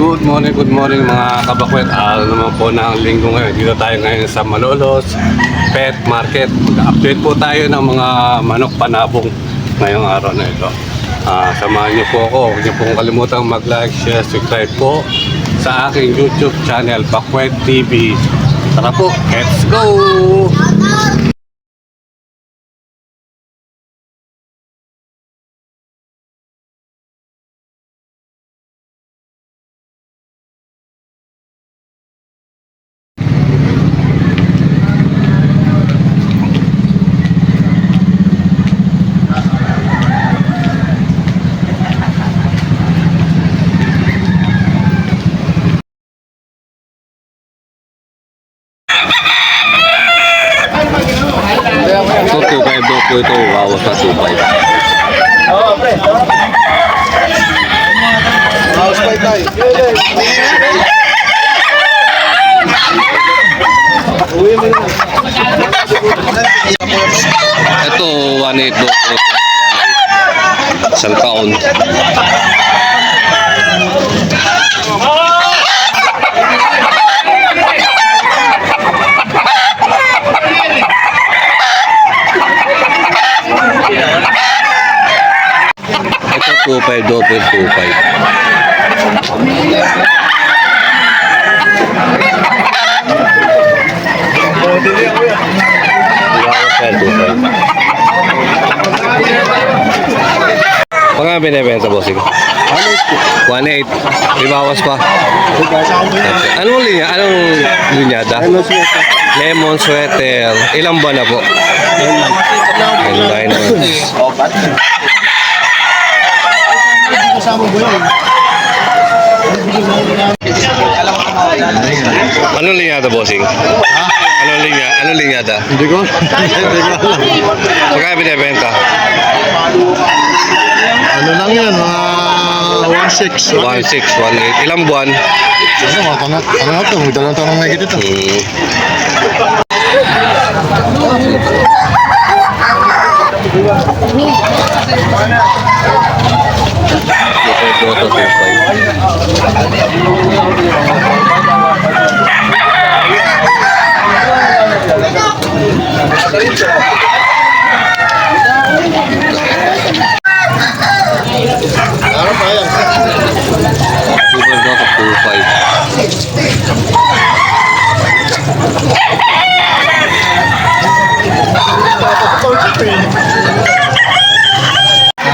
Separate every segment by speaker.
Speaker 1: Good morning, good morning mga kabakwet. Araw naman po ang linggo ngayon. Dito tayo ngayon sa Malolos Pet Market. Mag-update po tayo ng mga manok panabong ngayong araw na ito. Ah, samahan niyo po ako. Huwag niyo pong kalimutang mag-like, share, subscribe po sa aking YouTube channel, Bakwet TV. Tara po, let's go! Ito, 1.8 po. Isang pound. Ito, 2.5, 2.25. Pagka binibenta bossing? 1.8 May bawas pa Anong linya? Anong linyada? Lemon sweater Lemon sweater Ilang buwan na po? Ilang buwan Ilang buwan Anong linyada, bossing? Anong linya? Anong linyada?
Speaker 2: Hindi ko. Hindi ko alam.
Speaker 1: Magkaya binibenta?
Speaker 2: Ano lang yan, mga 1.6.
Speaker 1: 1.6, 1.8. Ilang buwan?
Speaker 2: Ano, mga tanong, ano na ito, may dalawang tanong na higit ito.
Speaker 1: Hmm.
Speaker 2: Ano
Speaker 1: of 2.5.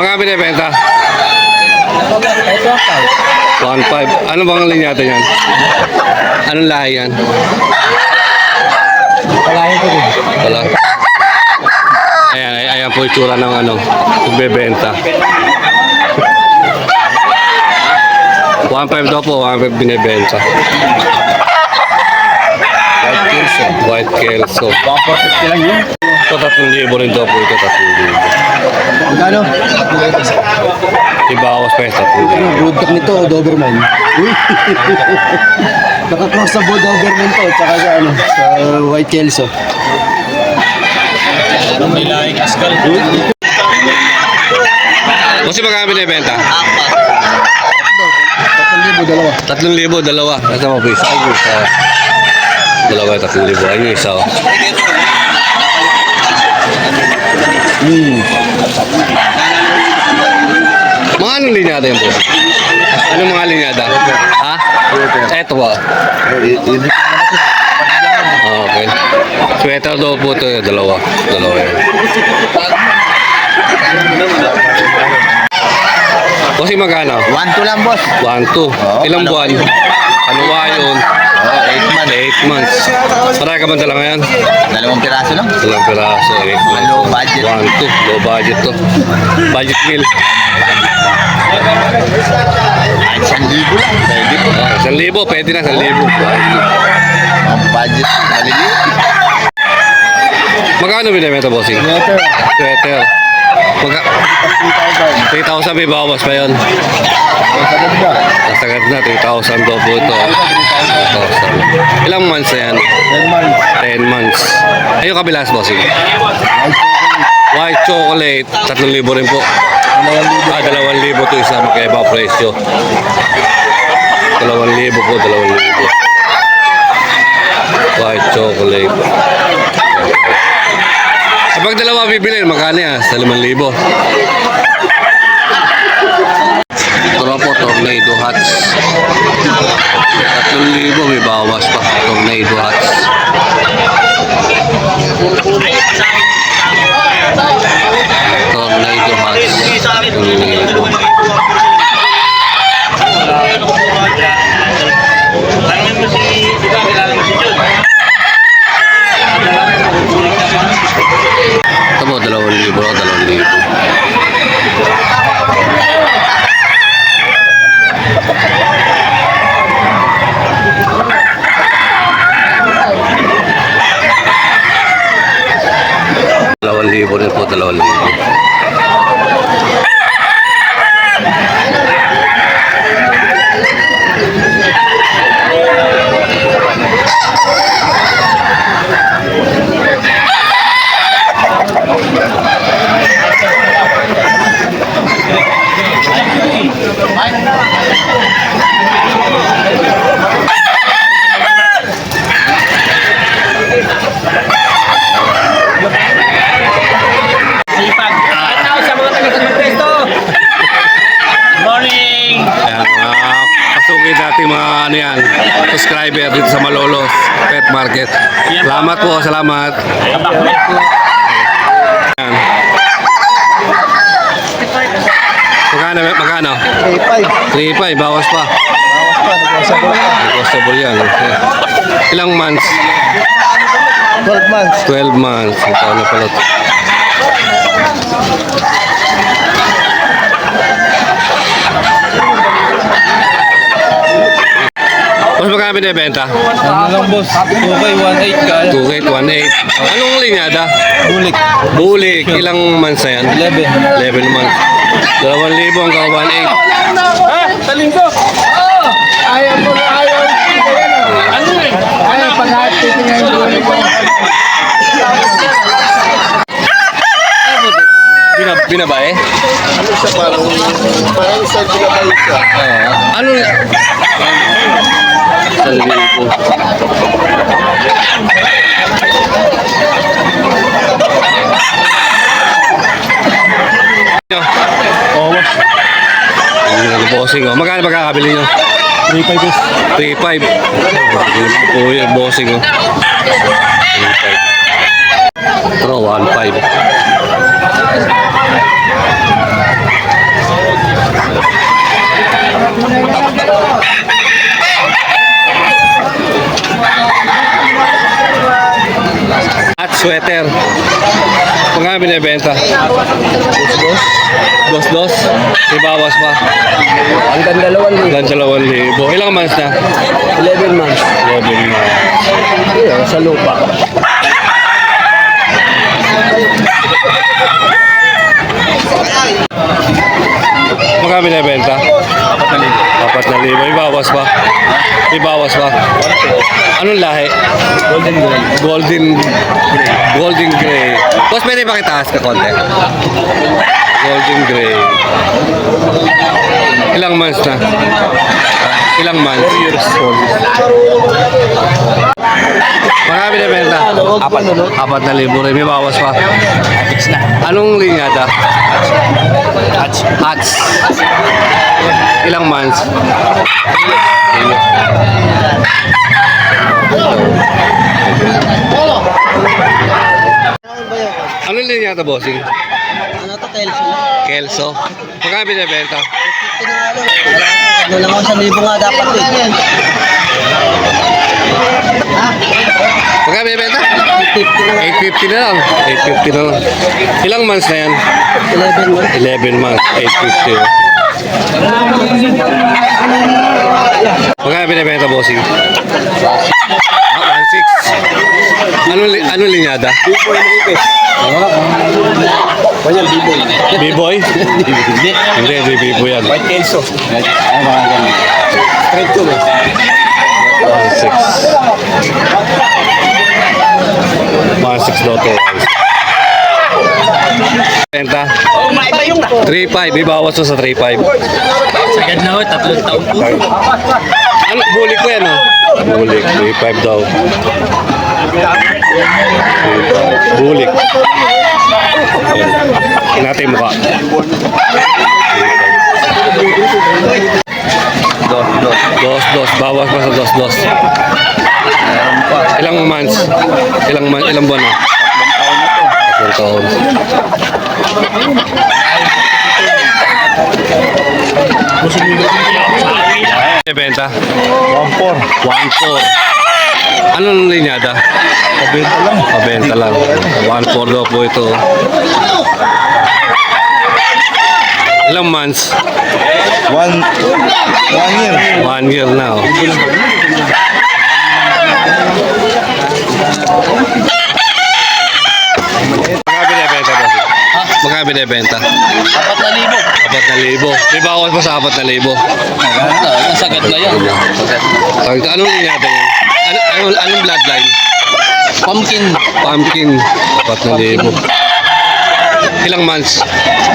Speaker 1: Mga binibenta? 1.5. Ano bang linyata yan? Anong lahi yan?
Speaker 2: Kalahin ko din.
Speaker 1: Wala. Ayan, ayan, ayan po itsura ng ano, nagbebenta. 1.5 daw po, 1.5 binibenta.
Speaker 2: White Kilson.
Speaker 1: White Kelso.
Speaker 2: 1.50 lang yun.
Speaker 1: Ito, 3,000 rin daw po ito, 3,000.
Speaker 2: Magkano?
Speaker 1: Ibawas pa yung 3,000.
Speaker 2: Broadcock nito, Doberman. Nakakross sa Doberman to, tsaka sa ano, sa White Kelso.
Speaker 1: Kasi magkano binibenta?
Speaker 2: 3,000 dalawa.
Speaker 1: 3,000, dalawa. Ito mo, please. Ay, isa. Dalawa, 3,000. Ayun yung isa. oh.
Speaker 2: Hmm.
Speaker 1: Mga anong linyada yan po? Anong mga linyada? Ha? Eto ba? Ah, okay. Sweater daw po ito. eh, Dalawa. Dalawa yan. Kasi magkano?
Speaker 2: 1 lang, boss.
Speaker 1: 1, 2. Ilang buwan? Ano ba yun?
Speaker 2: Oh, 8 months.
Speaker 1: 8 months. Marami ka ba dala ngayon?
Speaker 2: Dalawang piraso lang.
Speaker 1: Ilang piraso? 8 months.
Speaker 2: Low budget.
Speaker 1: 1, 2. Low budget to. Budget meal.
Speaker 2: Kahit 1,000 lang. Pwede po.
Speaker 1: Ah, 1,000. Pwede na, 1,000.
Speaker 2: Ang budget, maliliit.
Speaker 1: Magkano binibenta, bossing?
Speaker 2: Letter.
Speaker 1: Sweater. Magka 3,000
Speaker 2: 3,000.
Speaker 1: may bawas pa yun. Nasagad na, 3,000 daw po ito. 3,000. Ilang months na yan?
Speaker 2: 10 months.
Speaker 1: 10 months. Ayun kabilas.
Speaker 2: White chocolate.
Speaker 1: White chocolate, 3,000 rin po.
Speaker 2: Dalawang libo.
Speaker 1: Ah, 2,000 to isa, magkaiba presyo. Dalawang libo po, dalawang libo. White chocolate. Kapag dalawa bibili, magkano yan? Sa limang libo. Ito na po, tornado hats. Tatlong libo, may bawas pa. Tornado hats. Tornado hats. Tatlong libo. Ito po, dalawang libo, dalawang libo. Dalawang libo rin po, dalawang libo.
Speaker 3: Sipag. Ano sa mga taga-Presto? Morning!
Speaker 1: Ayan, mga pasukin natin mga ano yan, subscriber dito sa Malolos Pet Market. Salamat po, salamat.
Speaker 3: Kabakwet po.
Speaker 1: Ayan. Magkano, magkano?
Speaker 2: 3.5.
Speaker 1: 3.5, bawas pa.
Speaker 2: Bawas pa, nagkasabot pa.
Speaker 1: Negotiable yan. Okay. Ilang months?
Speaker 2: 12 months.
Speaker 1: 12 months. Ito na pala. to. Mas magkano binibenta?
Speaker 2: Ano lang boss? 2K, 1.8 kaya.
Speaker 1: 2K, 1.8. Anong linyada?
Speaker 2: Bulik.
Speaker 1: Bulik. Ilang months na yan?
Speaker 2: 11.
Speaker 1: 11 months. 2,000 hanggang 1.8.
Speaker 3: Ha? Talinggo? Oo! Ayaw mo na ayaw. Ano eh? Ayaw paghati tingnan ko.
Speaker 1: Bina, binabae?
Speaker 2: Ano siya parang, parang sa ginabay siya.
Speaker 1: Ano? Isang libo.
Speaker 2: Oo, boss.
Speaker 1: Ang bossing oh. Magkano magkakabili nyo?
Speaker 2: 3.5 boss.
Speaker 1: 3.5. Po yung bossing oh. 3.5. Pero 1.5. At sweater. Magkano binibenta? Dos dos. May bawas pa.
Speaker 2: Hanggang dalawang libo.
Speaker 1: Hanggang dalawang libo. Ilang months na?
Speaker 2: 11 months.
Speaker 1: 11 months.
Speaker 2: Ayun, sa lupa.
Speaker 1: Magkano binibenta? Apat na libo. May bawas pa. May bawas pa. Anong lahi?
Speaker 2: Golden Gold.
Speaker 1: Golden Golden Gray. Boss, pwede pakitaas ka konti? Golden Gray. Ilang months na? Ilang months? 4 years old. Magkano binibenta? Apat, apat na libo rin. May bawas pa. Anong linyada? Hats. Ilang months? Anong linyada, bossing?
Speaker 2: Kelso?
Speaker 1: Kelso. Magkano binibenta?
Speaker 2: Ano lang ako sa libo nga dapat eh.
Speaker 1: Magkano binibenta?
Speaker 2: 50 na
Speaker 1: 850 na lang. 850 na lang. Ilang months na yan?
Speaker 2: 11 months.
Speaker 1: 11 months. 850. oh. Magkano binibenta, bossing? Ah, 1.6. Ano, li- ano linyada?
Speaker 2: B-boy Enriquez. Kanya, B-boy.
Speaker 1: B-boy?
Speaker 2: Hindi.
Speaker 1: Hindi, hindi B-boy yan.
Speaker 2: White Kelso. Ay, mga ganun. Straight to eh.
Speaker 1: 1.6. 1.6 daw to. Benta?
Speaker 3: Oh, maiba yung
Speaker 1: 3.5. Ibawas sa 3.5.
Speaker 3: Sagad na ho, tatlong taon po.
Speaker 1: Ano, bulik ko yan, oh. Bulik, 3.5 daw. Bulik. Ayan. Natin mukha.
Speaker 2: Dos, dos.
Speaker 1: Dos, dos. Bawas pa sa dos, dos. Ilang months? Ilang man, ilang buwan na? Tatlong taon. Benta?
Speaker 2: 1-4.
Speaker 1: 1.4. Anong linyada?
Speaker 2: Pabenta lang.
Speaker 1: Pabenta lang. 1.4 daw po ito. Ilang months?
Speaker 2: One, one year.
Speaker 1: One year na. Oh. Magkano binibenta ba? Magkano binibenta?
Speaker 3: Apat na libo.
Speaker 1: Apat na libo. May bawas pa sa apat na libo.
Speaker 3: Nasagat na yan.
Speaker 1: Ay, Anong linyada yan? Ano, anong, anong bloodline?
Speaker 3: Pumpkin.
Speaker 1: Pumpkin. Apat na libo. Ilang months?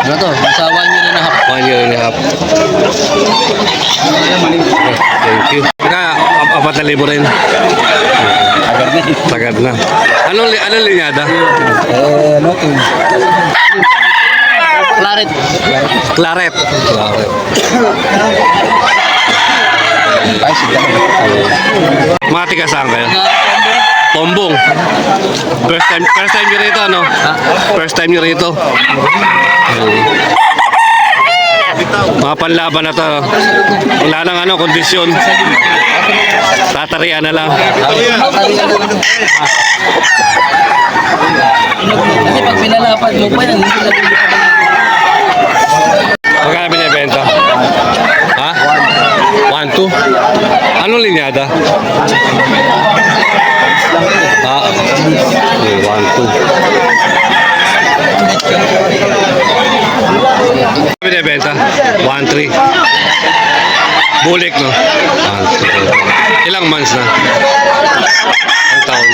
Speaker 3: Ano to? Nasa one year and a half.
Speaker 1: One year and a half. Thank you. Ap- apat na libo rin.
Speaker 2: Agad na.
Speaker 1: Tagad na. Anong, li- anong linyada?
Speaker 2: Eh, ano to?
Speaker 3: Claret.
Speaker 1: Claret. Claret. Mga tiga saan kayo? Tombong. First time, first time nyo rito, ano? First time nyo rito. Mga panlaban na to. Wala nang ano, kondisyon. Tatarian na lang.
Speaker 3: Kasi pag pinalapad mo pa yan, hindi
Speaker 1: Magkano binibenta? Ha? One, two? Anong linyada? Okay, one, two. Binibenta? One, three. Bulik, no? Two. Ilang months na? Ang taon.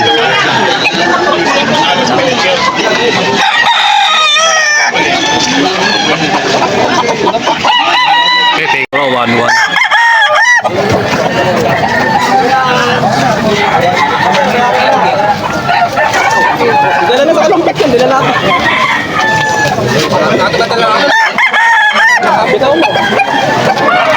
Speaker 1: Okay, take pro, one, one.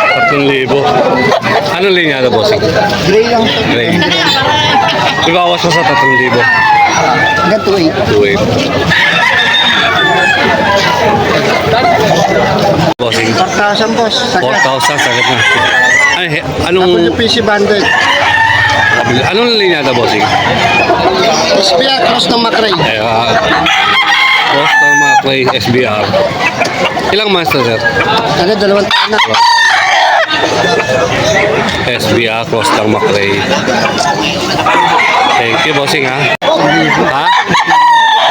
Speaker 1: Tatlong libo. Anong linya na, bossing?
Speaker 2: Gray lang.
Speaker 1: Gray. Ibawas mo sa tatlong libo.
Speaker 2: Hanggang 2-8.
Speaker 1: Wait. Bossing.
Speaker 2: 4,000 boss.
Speaker 1: 4,000 sagad na. Ay, he- anong
Speaker 2: PC banded.
Speaker 1: Anong linya na, bossing?
Speaker 2: SPA cross ng Macray.
Speaker 1: Eh, uh, Boston Maclay SBR. Ilang months na, sir?
Speaker 2: Ano, dalawang taon na.
Speaker 1: SBR, Costa Maclay. Thank you, bossing, ha? Ha?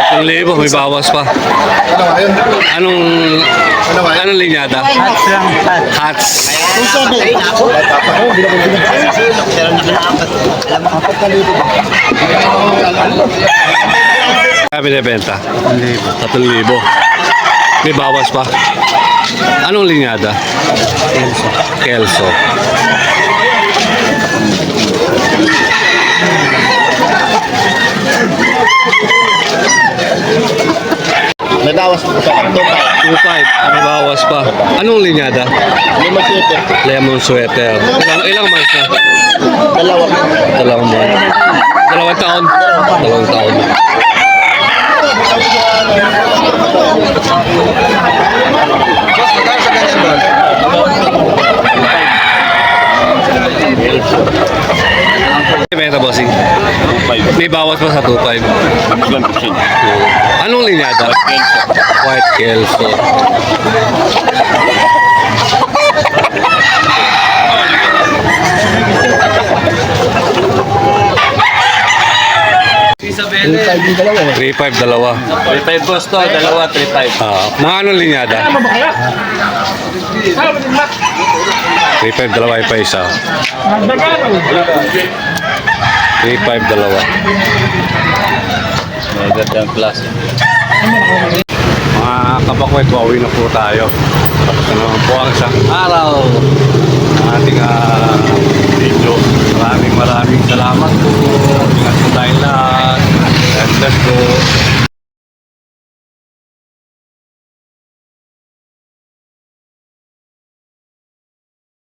Speaker 1: Tatlong libo, may bawas pa. Anong, anong linyada?
Speaker 2: Hats lang. Hats.
Speaker 1: Hats.
Speaker 2: 2,700.
Speaker 1: Kaya binibenta? Tatlong libo. May bawas pa. Anong linyada? Kelso.
Speaker 2: May bawas po sa 2,500.
Speaker 1: 2.5. May bawas pa. Anong linyada?
Speaker 2: Lima sweater.
Speaker 1: Lemon sweater. Ilang, ilang months na?
Speaker 2: Dalawa.
Speaker 1: Dalawang buwan. Dalawang taon? Dalawang taon. Benta bossing. May bawas pa sa 2.5. Anong linyada? White Kelso.
Speaker 2: Dalawa.
Speaker 1: 3.5 dalawa.
Speaker 3: 3.5 boss to, dalawa, 3.5.
Speaker 1: Ah, mga anong linyada? 3.5 dalawa pa isa. 3.5 dalawa.
Speaker 2: Magandang klase.
Speaker 1: Mga kabakwet, pauwi na po tayo. Tapos na naman po ang isang araw ng ating ah, video. Maraming maraming salamat po. Ingat po tayo lahat. And let's go.